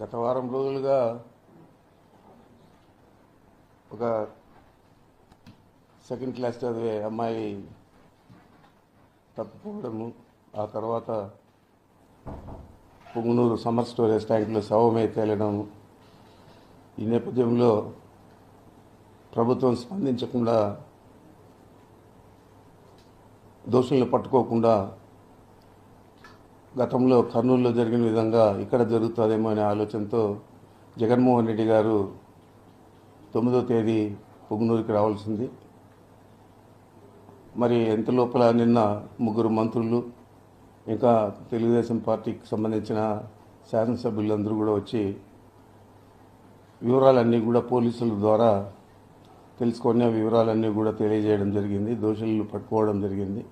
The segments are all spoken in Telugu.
గత వారం రోజులుగా ఒక సెకండ్ క్లాస్ చదివే అమ్మాయి తప్పిపోవడము ఆ తర్వాత పొంగునూరు సమ్మర్ స్టోరేజ్ ట్యాంకులో శవమై తేలడం ఈ నేపథ్యంలో ప్రభుత్వం స్పందించకుండా దోషులను పట్టుకోకుండా గతంలో కర్నూలులో జరిగిన విధంగా ఇక్కడ జరుగుతుందేమో అనే ఆలోచనతో జగన్మోహన్ రెడ్డి గారు తొమ్మిదో తేదీ పొంగునూరుకి రావాల్సింది. మరి ఎంత లోపల నిన్న ముగ్గురు మంత్రులు ఇంకా తెలుగుదేశం పార్టీకి సంబంధించిన శాసనసభ్యులందరూ కూడా వచ్చి వివరాలన్నీ కూడా పోలీసుల ద్వారా తెలుసుకునే వివరాలన్నీ కూడా తెలియజేయడం జరిగింది. దోషులను పట్టుకోవడం జరిగింది.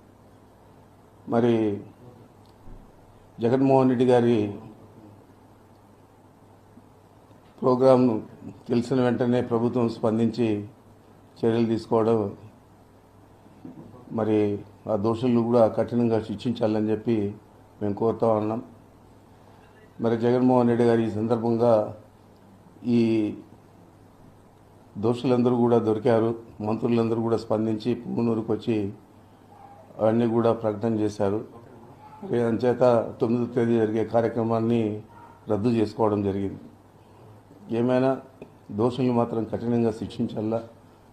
మరి జగన్మోహన్ రెడ్డి గారి ప్రోగ్రాం తెలిసిన వెంటనే ప్రభుత్వం స్పందించి చర్యలు తీసుకోవడం మరి ఆ దోషులను కూడా కఠినంగా శిక్షించాలని చెప్పి మేము కోరుతా ఉన్నాం. మరి జగన్మోహన్ రెడ్డి గారు ఈ సందర్భంగా ఈ దోషులందరూ కూడా దొరికారు. మంత్రులందరూ కూడా స్పందించి పూనూరుకు వచ్చి అవన్నీ కూడా ప్రకటన చేశారు. అంచేత తొమ్మిదో తేదీ జరిగే కార్యక్రమాన్ని రద్దు చేసుకోవడం జరిగింది. ఏమైనా దోషుల్ని మాత్రం కఠినంగా శిక్షించాలా?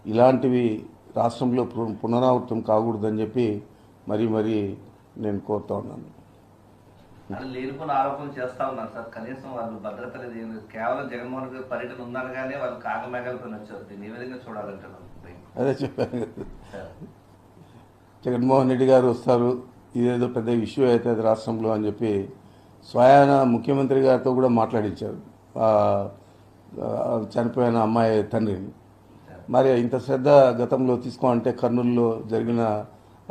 ఇలాంటివి రాష్ట్రంలో పునరావృతం కాకూడదని చెప్పి మరీ మరీ నేను కోరుతా ఉన్నాను. లేనిపోయిన ఆరోపణలు చేస్తా ఉన్నారు సార్. కనీసం వాళ్ళు భద్రత లేదు. కేవలం జగన్మోహన్ రెడ్డి పర్యటన ఉందనగానే వాళ్ళు కాకమేఘాలతో వచ్చారు. దీన్ని ఏ విధంగా చూడాలంటున్నారు అదే చెప్పాను జగన్మోహన్ రెడ్డి గారు వస్తారు. ఇదేదో పెద్ద ఇష్యూ అవుతుంది రాష్ట్రంలో అని చెప్పి స్వయాన ముఖ్యమంత్రి గారితో కూడా మాట్లాడించారు. చనిపోయిన అమ్మాయి తండ్రిని. మరి ఇంత శ్రద్ధ గతంలో తీసుకోవాలంటే కర్నూలులో జరిగిన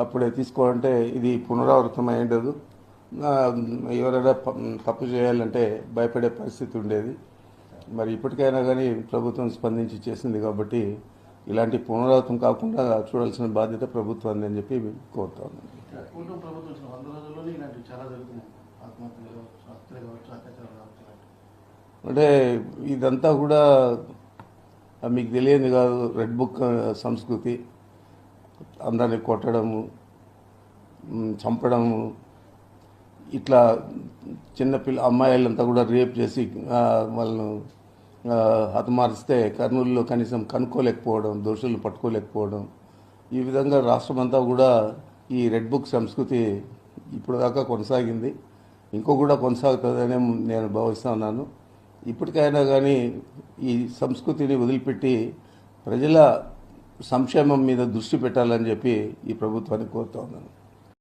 అప్పుడే తీసుకోవాలంటే ఇది పునరావృతం అయ్యేది ఎవరైనా తప్పు చేయాలంటే భయపడే పరిస్థితి ఉండేది. మరి ఇప్పటికైనా కానీ ప్రభుత్వం స్పందించి చేసింది కాబట్టి ఇలాంటి పునరావృతం కాకుండా చూడాల్సిన బాధ్యత ప్రభుత్వాన్ని అని చెప్పి కోరుతా ఉన్నాను. కూటమి ప్రభుత్వం వచ్చిన వంద రోజుల్లోనే ఇలాంటివి చాలా జరుగుతున్నాయి. ఆత్మహత్యలు హత్యలు కావచ్చు అత్యాచారాలు కావచ్చు అంటే ఇదంతా కూడా మీకు తెలియదు కాదు రెడ్ బుక్ సంస్కృతి. అందరిని కొట్టడము చంపడము. ఇట్లా చిన్నపిల్ల అమ్మాయిలంతా కూడా రేప్ చేసి వాళ్ళను హతమారిస్తే కర్నూలులో కనీసం కనుక్కోలేకపోవడం దోషులను పట్టుకోలేకపోవడం. ఈ విధంగా రాష్ట్రమంతా కూడా ఈ రెడ్ బుక్ సంస్కృతి ఇప్పుడు దాకా కొనసాగింది. ఇంకో కూడా కొనసాగుతుందనే నేను భావిస్తా ఉన్నాను. ఇప్పటికైనా కానీ ఈ సంస్కృతిని వదిలిపెట్టి ప్రజల సంక్షేమం మీద దృష్టి పెట్టాలని చెప్పి ఈ ప్రభుత్వాన్ని కోరుతా ఉన్నాను.